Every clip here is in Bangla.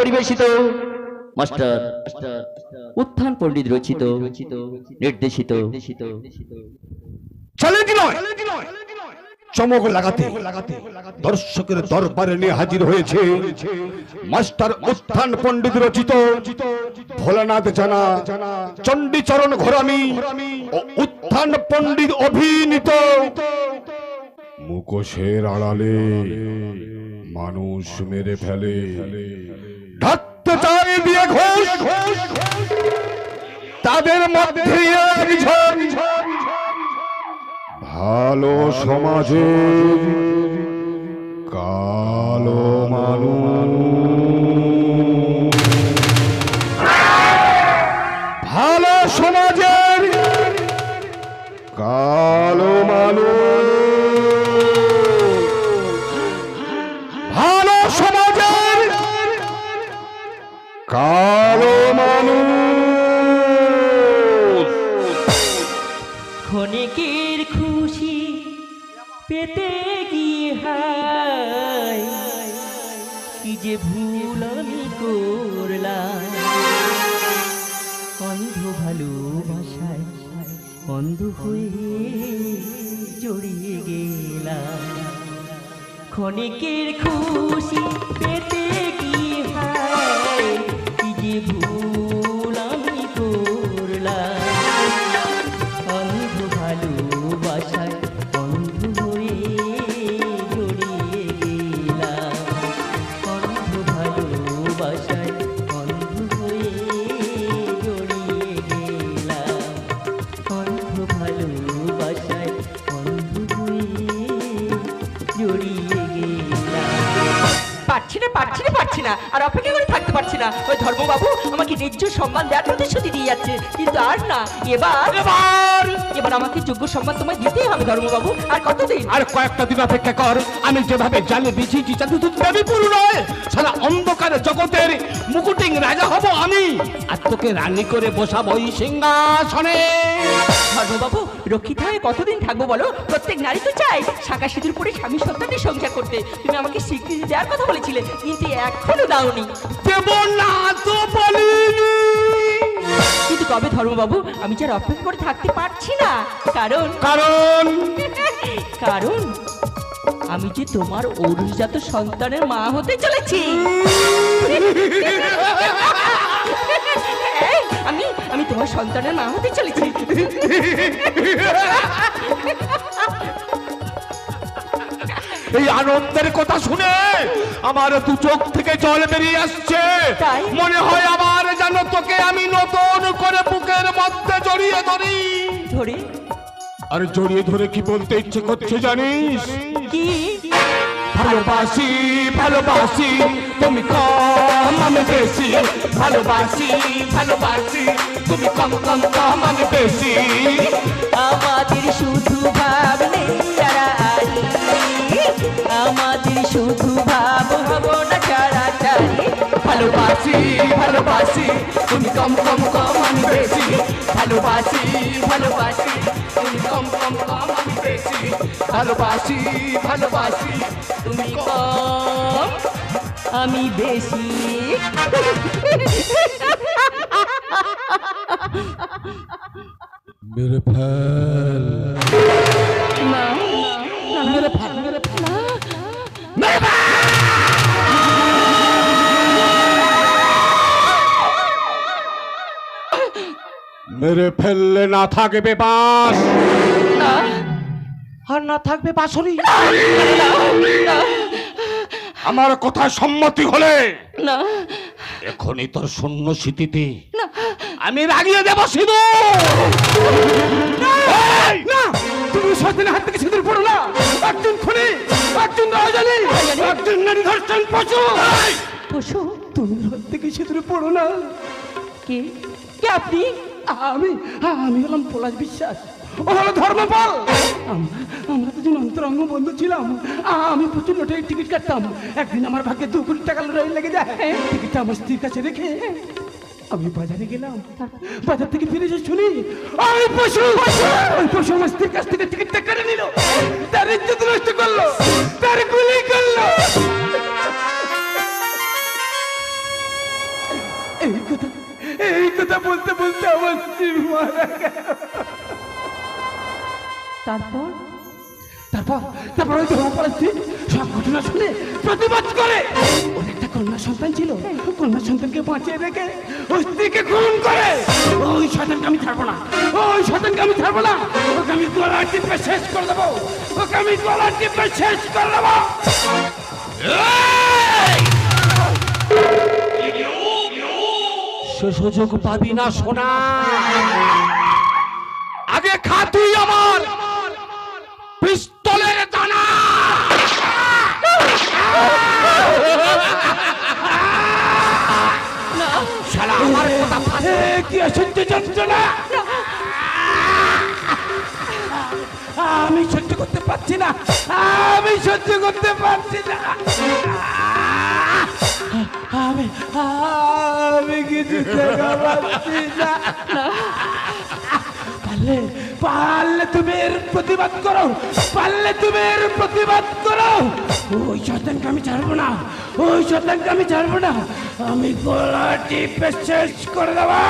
পরিবেশিত। মাস্টার উত্থান পণ্ডিত রচিত নির্দেশিত। চ্যালেঞ্জ নয় চমক লাগাতে দর্শকের দরবারে নিয়ে হাজির হয়েছে মাস্টার উত্থান পণ্ডিত রচিত ভোলানাথ জানা চণ্ডীচরণ ঘোরামি ও উত্থান পণ্ডিত অভিনীত মুখোশের আড়ালে। মানুষ মেরে ফেলে। ঢাকতে চাই দিয়ে ঘোষ। তাদের মধ্যে একজন। ভালো সমাজে কালো মানুষ। ভালো সমাজের কালো না। ওই ধর্মবাবু আমাকে ন্যায্য সম্মান দেওয়ার প্রতিশ্রুতি দিয়ে যাচ্ছে। কিন্তু আর না এবার এবার এবার আমাকে যোগ্য সম্মান তোমায় দিতেই হবে ধর্মবাবু। আর কতদিন? আর কয়েকটা দিন অপেক্ষা কর। আমি যেভাবে জালে বিছিয়েছি যাতে তুই দেবী পুরু নয়। সারা অন্ধকার জগতের মুকুটিং রাজা হব আমি। আর তোকে রানী করে বসাবো এই সিংহাসনে। ধর্মবাবু রক্ষিত হয়ে কতদিন থাকব বলো? প্রত্যেক নারী তো চায় শাখা সিঁদুর পরে স্বামী সন্তানের সংসার করতে। তুমি আমাকে স্বীকৃতি দেওয়ার কথা বলেছিলে কিন্তু এখনও দাওনি। দেব না তো বলিনি। কিন্তু কবে ধর্মবাবু আমি যার অপেক্ষা করে থাকতে পারছি না। কারণ? কারণ? কারণ? আমি যে তোমার ঔরসজাত সন্তানের মা হতে চলেছি। আমি আমি তোমার সন্তানের মা হতে চলেছি। এই আনন্দের কথা শুনে আমার দু চোখ থেকে জল বেরিয়ে আসছে? মনে হয় আমার যেন তোকে আমি নতুন করে বুকের মধ্যে জড়িয়ে ধরি। ধরে? আর জড়িয়ে ধরে কি বলতে ইচ্ছে করছে জানিস? কি? ভালোবাসি ভালোবাসি। তুমি কম আমি বেশি। ভালোবাসি ভালোবাসি। তুমি কম কম কম আমি বেশি। আমাদের শুধু ভাব নেই। আমাদের শুধু ভাব হব না ছাড়াছাড়ি ভালোবাসি ভালোবাসি। তুমি কম কম কম আমি বেশি। ভালোবাসি ভালোবাসি। তুমি কম কম কম আমি বেশি। ভালোবাসি ভালোবাসি। তুমি কম আমি বেশি। মেরে ফেল। না মেরে ফেল মেরে ফেল। মেরে ফেললে না থাকবে বাস। না আর না থাকবে বাসরি আমার কথা সম্মতি হলে না। এখনই তোর শূন্য স্মৃতিতে আমি রাগিয়ে দেব সিধু না তুমি সতীনের হাত থেকে সিঁদুর পড়ো না। একজন খুনি একজন রাজালি একজন নারী ধর্ষণ পশু পশু তুমি হাত থেকে সিঁদুর পড়ো না। কে? কে আপনি? আমি আমি হলাম পলাশ বিশ্বাস। ও হলো ধর্মপাল। আম- আমরা দুজন অন্তরঙ্গ বন্ধু ছিলাম। আমি প্রচুর লোটে টিকিট কাটতাম। একদিন আমার ভাগ্যে দু কোটি টাকা লড়াই লেগে যায়। টিকিটটা আমার স্ত্রীর কাছে রেখে আমি বাজারে গেলাম। বাজার থেকে ফিরে এসে শুনি ওই পশু ওই পশু আমার স্ত্রীর কাছ থেকে টিকিটটা কেটে নিল। তার ইজ্জত নষ্ট করল তার গুলি করল। এই কথা এই কথা বলতে বলতে আমার স্ত্রী মারা গেল। তারপর? তারপর তারপর ওই ধর্মপালের স্ত্রী সব ঘটনা শুনে প্রতিবাদ করে। ওর একটা কন্যা সন্তান ছিল কন্যা সন্তানকে বাঁচিয়ে রেখে ওই স্ত্রীকে খুন করে। ওই শয়তানকে আমি ছাড়বো না ওই শয়তানকে আমি ছাড়বো না। ওকে আমি গলা টিপে শেষ করে দেবো। ওকে আমি গলা টিপে শেষ করে দেবো। সে সুযোগ পাবি না সোনা। আগে খা তুই আমার। প্রতিবাদ করো। পারলে তুমি এর প্রতিবাদ করো। ওই শতাঙ্ক আমি ছাড়বো না। ওই শতাঙ্ক আমি ছাড়বো না। আমি গলা টিপে শেষ করে দেবো।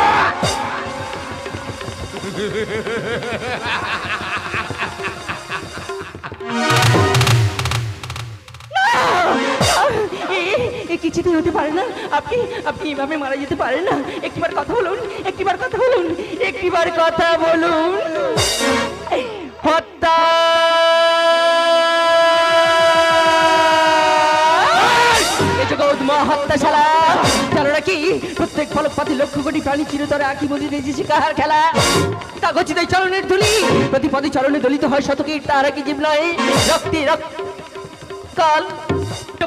কিছুতেই হতে পারে না। আপনি আপনি এভাবে মারা যেতে পারেন না। একটিবার কথা বলুন, একটিবার কথা বলুন, একটিবার কথা বলুন। হত্যা। মহাত্যাশালা জানো নাকি প্রত্যেক ফলক পাতি লক্ষ কোটি প্রাণী চিরতরে আঁকি বলি রেজেছে কাহার খেলা। কাগজিত চরণের ধুলি প্রতি পদে চরণে দলিত হয় শতকে তারা কি জীব নয় রক্তে রক্ত কাল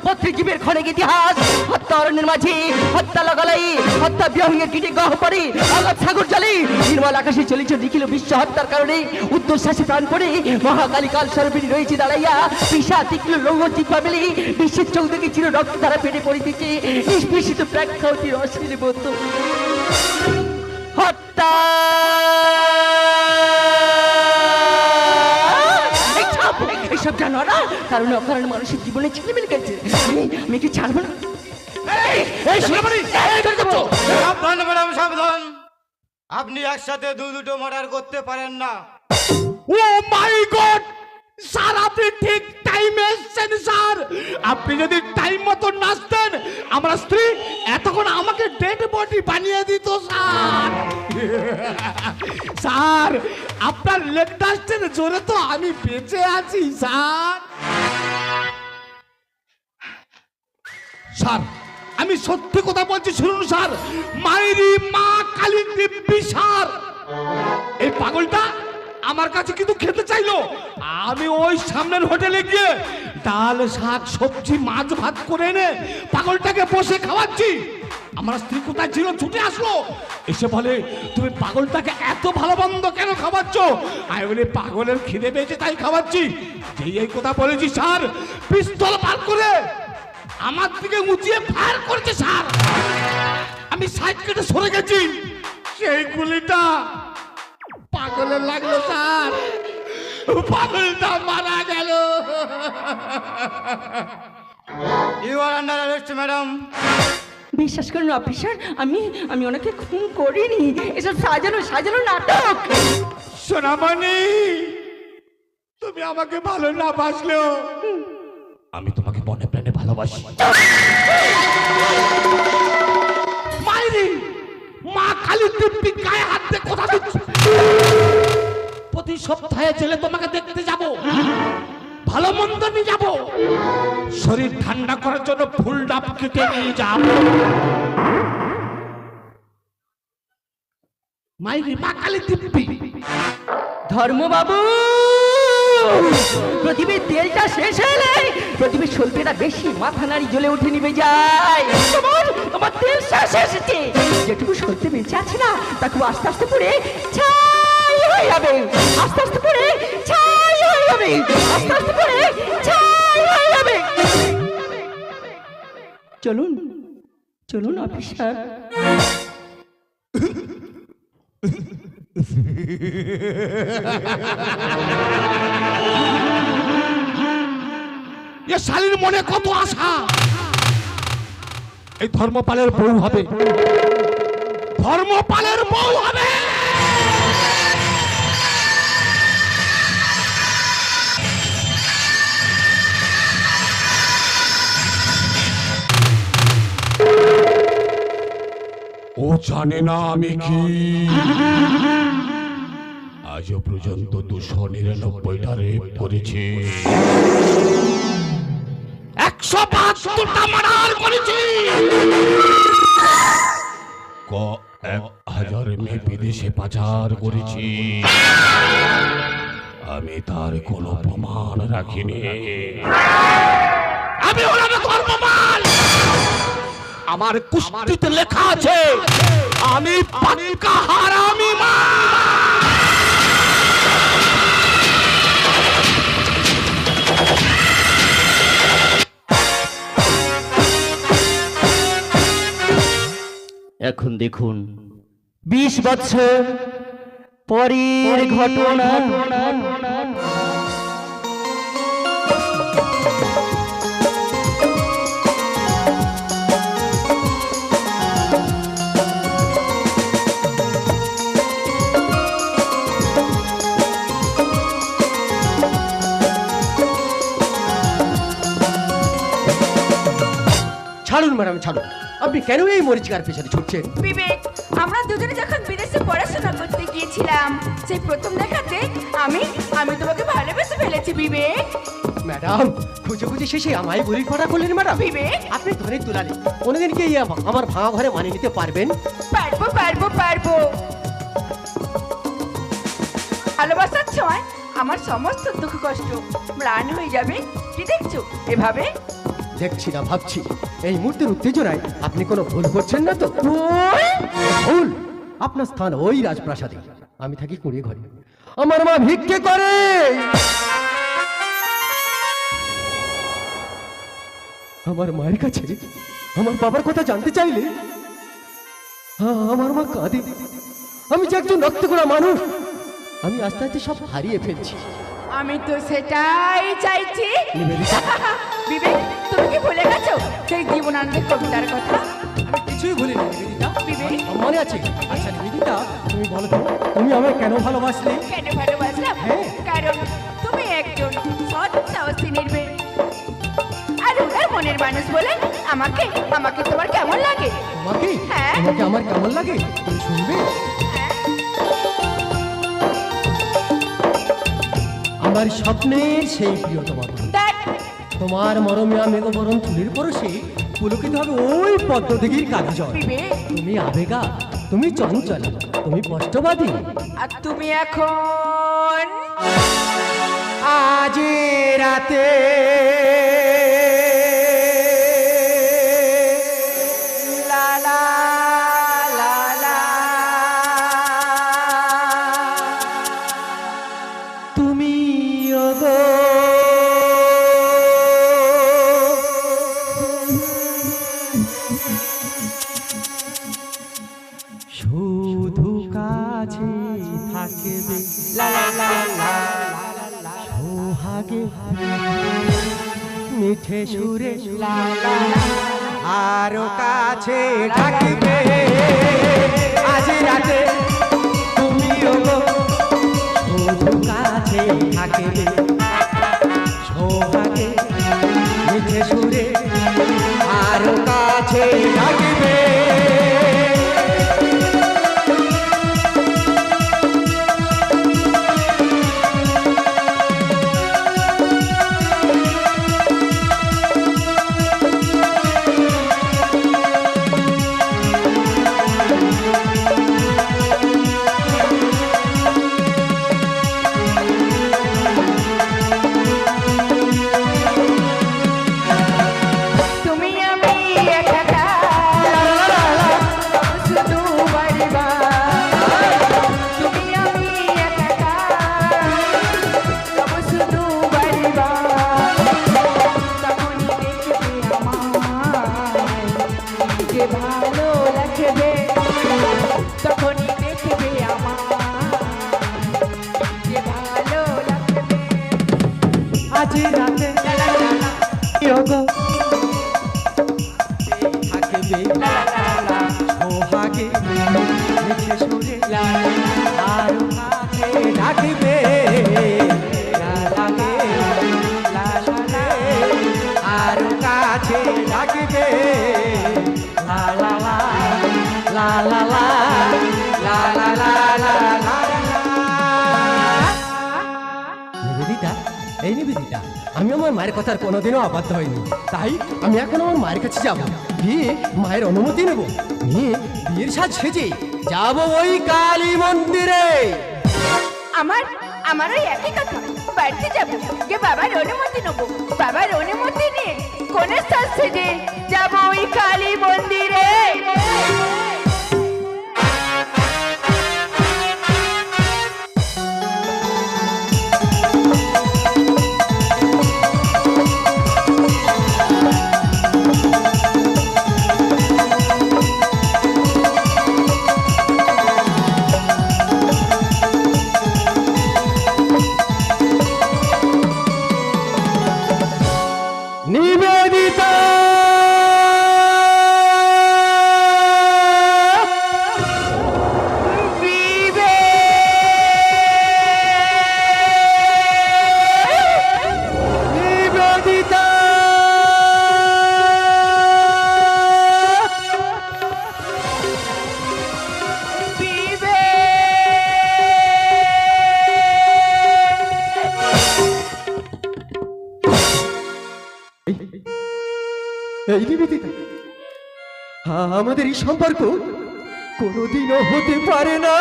পত্রিজীবের ক্ষণিক ইতিহাস। হত্যা অরণ্যের মাঝে হত্যা লাগালাই হত্যা বিহঙ্গের কীটে গহ পরে আঘাত সাগর জলে। নির্মল আকাশে চলেছে নিখিল বিশ্ব হত্যার কারণে উত্তরশ্বাসে প্রাণ পড়ে মহাকালী কাল সর্বিনী রয়েছে দাঁড়াইয়া। পিসা তীক্ষ্ণ লৌহ জিহ্বা মেলে বিশ্বের চোখ থেকে চির রক্ত ধারা পেটে পড়িতেছে নিষ্পেষিত প্রেক্ষাবতীর অশ্লীল বন্ধু হত্যা! কারণ অকারণে মানুষের জীবনে ছিলেমিলে গেছে আমি আমি কি ছাড়বো না। ম্যাডাম সাবধান। আপনি একসাথে দু দুটো মার্ডার করতে পারেন না। ও মাই গড স্যার আপনি ঠিক টাইমে এসেছেন স্যার আপনি যদি টাইম মতো নাচতেন, আমার স্ত্রী এতক্ষণ আমাকে ডেড বডি বানিয়ে দিত, স্যার। স্যার, আপনার লেট নাচছেন জোরে তো আমি বেঁচে আছি, স্যার। স্যার, আমি সত্যি কথা বলছি, শুনুন, স্যার। মাইরি মা কালী দিব্যি স্যার এই পাগলটা আমার কাছে কিন্তু খেতে চাইলো। আমি ওই সামনের হোটেলে গিয়ে ডাল, শাক, সবজি, মাছ ভাত করে এনে পাগলটাকে বসে খাওয়াচ্ছি। আমার স্ত্রী কোথায় ছিল? ছুটে আসলো। এসে বলে, তুমি পাগলটাকে এত ভালো মন্দ কেন খাওয়াচ্ছ? আমি বলি, পাগলের খিদে পেয়েছে, তাই খাওয়াচ্ছি। যেই এই কথা বলেছি, স্যার, পিস্তল বার করে আমার দিকে উঁচিয়ে ফায়ার করেছে, স্যার। আমি সাইড কেটে সরে গেছি। সেই গুলিটা পাগলের লাগল স্যার। পাগলটা মারা গেল। You are under arrest madam বিশ্বাস করুন অফিসার আমি আমি ওনাকে খুন করিনি। এসব সাজানো সাজানো নাটক। সোনামণি তুমি আমাকে ভালো না বাসলেও। আমি তোমাকে মনে প্রাণে ভালোবাসি। মাইরি মা কালী দিব্যি গায়ে হাত দিয়ে কথা দিচ্ছি। প্রতি সপ্তাহে ছেলে তোমাকে দেখতে যাব। ভালো মন্দ নিয়ে যাব। শরীর ঠান্ডা করার জন্য ফুল ডাব কেটে নিয়ে যাব তেলটা শেষ বেশি, মাথা নাড়ি জ্বলে উঠে যায় তোমার শেষ যেটুকু সলতে বেঁচে আছে না তা খুব আস্তে আস্তে পড়ে, ছাই! হয়ে যাবে আস্তে আস্তে পড়ে ছাই হয়ে যাবে। আস্তে আস্তে পড়ে ছাই হয়ে যাবে। চলুন চলুন অফিসার। এ শালীর মনে কত আশা? এই ধর্মপালের বউ হবে। ধর্মপালের বউ হবে। ও জানে না আমি কি। আজও পর্যন্ত দুশো নিরানব্বইটা রেপ করেছি একশো বাহাত্তরটা মার্ডার করেছি। ক, এক হাজার মেয়ে বিদেশে পাচার করেছি। আমি তার কোনো প্রমাণ রাখিনি। আমি হলাম ধর্মপাল আমার কুস্তিতে লেখা আছে আমি পাক্কা হারামি মা! এখন দেখুন বিশ বছর পরের ঘটনা। ছাড়ুন ম্যাডাম ছাড়ুন আপনি কেন এই মরিচিকার পেছনে ছুটছেন? বিবেক আমরা দুজনে যখন বিদেশে পড়াশোনা করতে গিয়েছিলাম সেই প্রথম দেখাতে আমি আমি তোমাকে ভালোবেসে ফেলেছি বিবেক। ম্যাডাম খুঁজে খুঁজে শেষে আমায় বলির ফাটা করলেন ম্যাডাম? বিবেক। আপনি ধরে তুলালে কোনোদিন কি এই আমা- আমার ভাঙা ঘরে মানিয়ে নিতে পারবেন? পারব পারব পারব। ভালোবাসার সময় আমার সমস্ত দুঃখ কষ্ট ম্লান হয়ে যাবে কি দেখছ এভাবে? দেখছি না, ভাবছি। এই মুহূর্তের উত্তেজনায় আপনি কোনো ভুল করছেন না তো? ভুল? আপনার স্থান ওই রাজপ্রাসাদে। আমি থাকি কুড়িয়ে ঘরে। আমার মা ভিক্ষে করে! আমার মায়ের কাছে আমার বাবার কথা জানতে চাইলে আমার মা কাঁদে। আমি যে একজন রক্ত করা মানুষ, আমি আস্তে আস্তে সব হারিয়ে ফেলছি। আমি তো সেটাই চাইছি। বিবেক। তুমি কি ভুলে গেছো? সেই জীবনানন্দের কবিতার কথা? আমি কিছুই ভুলিনি নিবেদিতা। বিবেক। মনে আছে। আচ্ছা নিবেদিতা তুমি বলো তো তুমি আমায় কেন ভালোবাসলে? কেন ভালোবাসলাম? হ্যাঁ। কারণ তুমি একজন সৎ সাহসী নির্বে আর মনের মানুষ বলে আমাকে আমাকে তোমার কেমন লাগে? তোমাকে হ্যাঁ। তোমাকে আমার কেমন লাগে? তুমি শুনবে? আমার স্বপ্নের সেই প্রিয়তমা তোমার মরমে আমি বরণ চুলের পরশে পুলকিত হবে ওই পদ্মদিঘির কাজ জল তুমি আবেগা তুমি চঞ্চল তুমি কষ্টবাদী আর তুমি এখন আজ রাতে মিঠে সুরে আরও কাছে ডাকবে। আজ রাতে তুমিও শুধু কাছে থাকবে। সোহাগে মিঠে সুরে আরও কাছে ডাকবে। লা লা লা লা লা লা লা নিবেদিতা এই নিবেদিতা আমি আমার মায়ের কথার কোনোদিনও অবাধ্য হয়নি তাই আমি এখন আমার মায়ের কাছে যাব। গিয়ে মায়ের অনুমতি নেব। নিয়ে বিয়ের সাজ সেজে যাব ওই কালী মন্দিরে। আমার আমার ওই একই কথা। বাড়িতে যাব যে বাবার অনুমতি নেব। বাবার অনুমতি নিয়ে কোনের সাজ সেজে যাব ওই কালী মন্দিরে। এই সম্পর্ক কোনোদিনও হতে পারে না।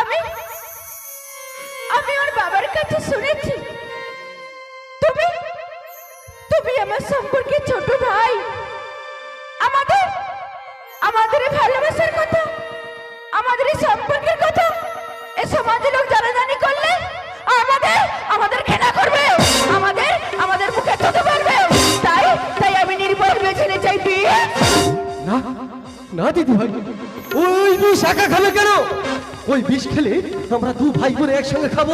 আমি আমি ওর বাবার কাছে শুনেছি। তুমি তুমি আমার সম্পর্কে ছোট ভাই। আমাদের আমাদের ভালোবাসার কথা, আমাদের সম্পর্কের কথা, এ সমাজের লোক জানাজানি করলে আমাদের আমাদের ঘৃণা না দিদি ভাই। ওই বিষ একা খাবে কেন? ওই বিষ খেলে আমরা দু ভাই বোনে একসঙ্গে খাব।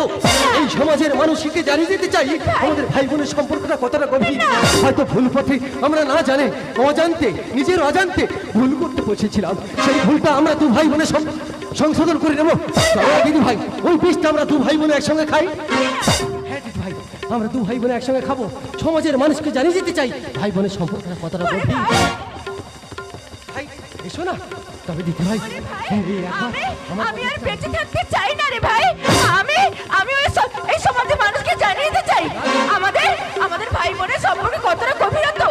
এই সমাজের মানুষকে জানিয়ে দিতে চাই, আমাদের ভাই বোনের সম্পর্কটা কতটা গভীর। হয়তো ভুল পথে আমরা না জানে, অজান্তে, নিজের অজান্তে ভুল করতে বসেছিলাম। সেই ভুলটা আমরা দু ভাই বোনের সংশোধন করে নেব। দিদি ভাই, ওই বিষটা আমরা দু ভাই বোনে একসঙ্গে খাই। হ্যাঁ ভাই, আমরা দু ভাই বোনে একসঙ্গে খাব। সমাজের মানুষকে জানিয়ে দিতে চাই, ভাই বোনের সম্পর্কটা কতটা গভীর। এসো না। তবে দিদি ভাই আমি আমি আর বেঁচে থাকতে চাই না রে ভাই। আমি আমি এই সমাজে মানুষকে জানিয়ে দিতে চাই। আমাদের আমাদের ভাই বোনের সম্পর্কে কতটা গভীরতা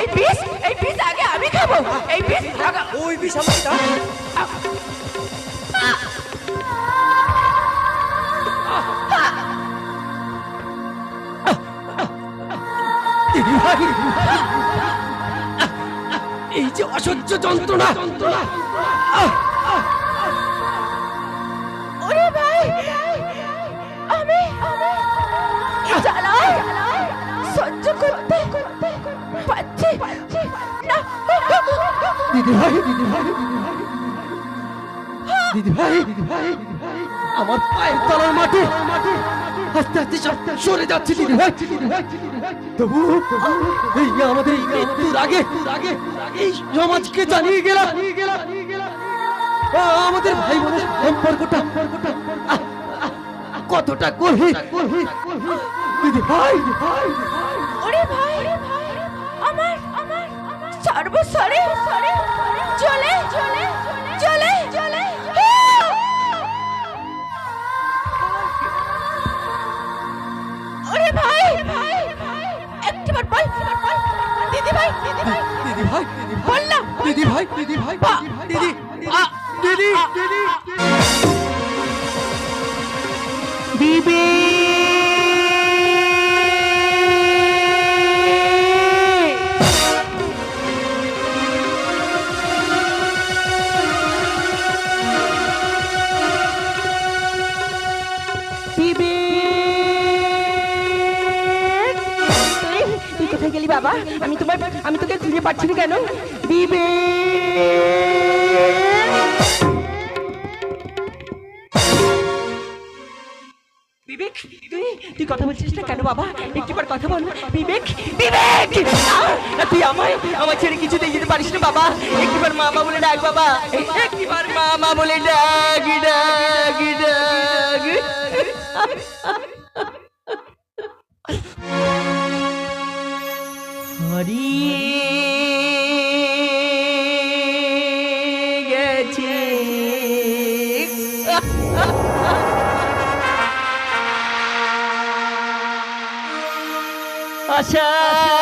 এই বিষ এই বিষ আগে আমি খাব। এই বিষ আগে- ওই বিষ আমাকে দাও যে অসহ্য যন্ত্রণা। ভাই দিদি ভাই দিদি ভাই দিদি ভাই দিদি ভাই আমার পায়ের তলার মাটি। আস্তে আস্তে সরে যাচ্ছে দিদি ভাই। তবু এই আমাদের মৃত্যুর আগে এই সমাজকে জানিয়ে গেলাম আমাদের ভাই বোনের সম্পর্কটা কতটা গভীর দিদি ভাই ওরে ভাই আমার আমার চলে চলে দিদি ভাই দিদি ভাই দিদি ভাই দিদি ভাই দিদি ভাই দিদি। হারিয়ে গেছে আশা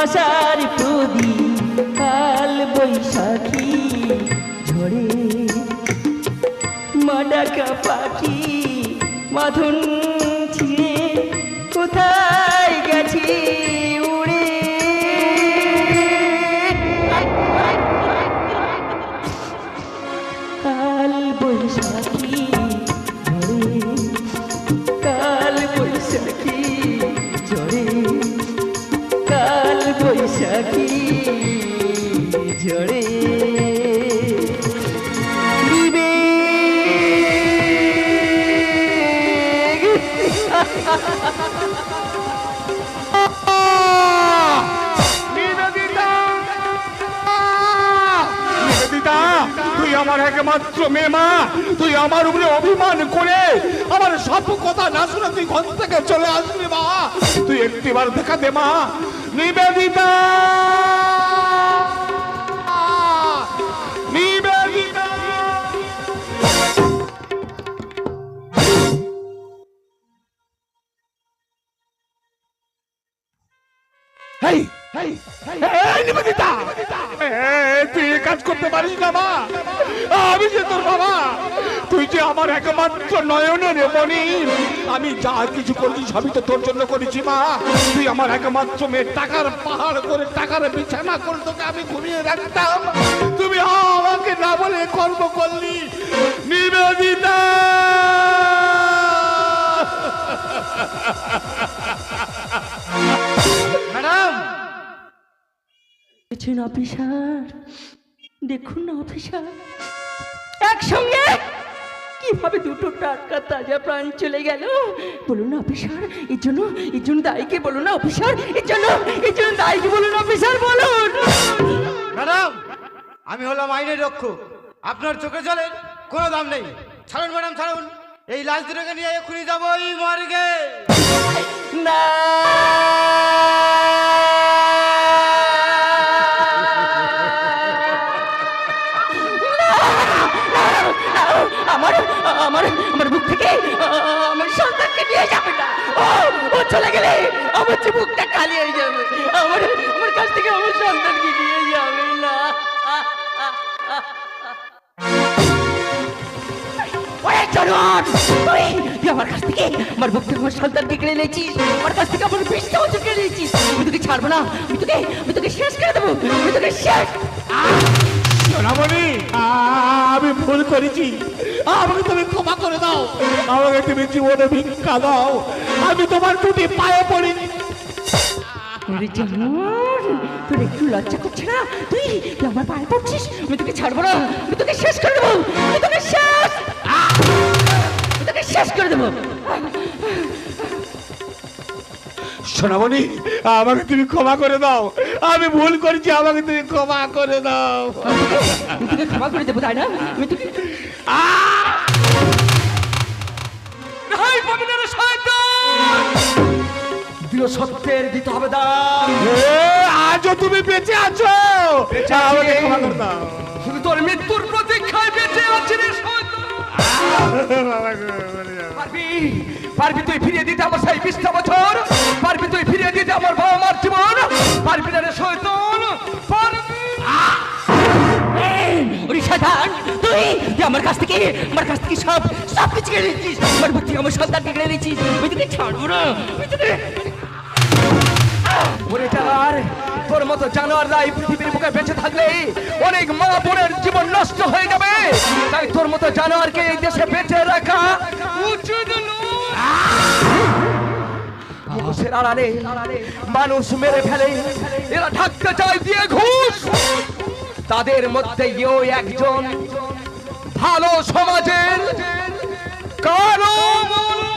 আশার প্রদীপ কাল বৈশাখী ঝরে। মাডাকা পাখি মাধুন ছিঁড়ে কোথায় গেছে? একমাত্র মেয়ে মা তুই আমার উপরে অভিমান করে আমার সব কথা না শুনে তুই ঘর থেকে চলে আসবি মা। তুই একটিবার দেখা দে মা নিবেদিতা। নিবেদিতা। হেই হেই এই নিবেদিতা। এই, তুই এ কাজ করতে পারিস না, মা। আমি যে তোর বাবা, তুই যে আমার একমাত্র নয়নের মনি আমি যা কিছু করছি সবই তো তোর জন্য করেছি, মা। তুই আমার একমাত্র মেয়ে, টাকার পাহাড় করে টাকার বিছানা করে তোকে আমি ঘুমিয়ে রাখতাম। তুমি আমাকে না বলে কর্ম করলি, নিবেদিতা। দেখছেন অফিসার? দেখুন অফিসার। একসঙ্গে? কীভাবে দুটো টাটকা তাজা প্রাণ চলে গেল? বলুন অফিসার এর জন্য এর জন্য দায়ীকে বলুন না অফিসার এর জন্য এর জন্য দায়ীকে বলুন অফিসার বলুন। ম্যাডাম আমি হলাম আইনের রক্ষক। আপনার চোখে জলের কোনো দাম নেই। ছাড়ুন ম্যাডাম ছাড়ুন। এই লাশ দুটোকে নিয়ে এক্ষুনি যাব এই মর্গে। চলে গেলে আমার যে খালি হয়ে যাবে। আমার আমার কাছ থেকে আমার সন্তানকে নিয়ে যাবে না। সন্তানকে কেড়ে নিয়েছিস আমার কাছ থেকে নিয়েছিস আমি তোকে ছাড়বো না। তোকে তোকে শেষ আমি ভুল করেছি। আমাকে তুমি ক্ষমা করে দাও। আমাকে তুমি জীবনে ভিক্ষা দাও। আমি তোমার টুটি পায়ে পড়ি। ওরে জানোয়ার তোর একটু লজ্জা করছে না? তুই তুই আমার পায়ে পড়ছিস? আমি তোকে ছাড়বো না। আমি তোকে শেষ করে দেবো। আমি তোকে শেষ আমি তোকে শেষ করে দেবো। সোনামণি আমাকে তুমি ক্ষমা করে দাও। আমি ভুল করেছি আমাকে তুমি ক্ষমা করে দাও। আমি তোকে ক্ষমা করে দেবো তাই না? আমি তোকে দৃঢ় সত্যের দিতে হবে দাম। আজও তুমি বেঁচে আছো! আমাকে ক্ষমা করে দাও। শুধু তোর মৃত্যুর প্রতীক্ষায় বেঁচে আছি রে পারবি পারবি তুই ফিরিয়ে দিতে আমার সেই বিশটা বছর। পারবি তুই ফিরিয়ে দিতে আমার বাবা মার জীবন। পারবি না রে শয়তান পারবি। ওরে শয়তান। আমার কাছ থেকে, আমার কাছ থেকে সব সব আমার বুদ্ধি, আমার তোকে ছাড়বো না। তোর মতো পৃথিবীর বেঁচে থাকলে অনেক মা জীবন নষ্ট হয়ে যাবে। তাই তোর মতো জানোয়ারকে এই দেশে বেঁচে রাখা উচিত আড়ালে, মানুষ মেরে ফেলে, এরা ঢাকতে চায় দিয়ে ঘুষ। তাদের মধ্যে একজন ভালো সমাজের কারও মন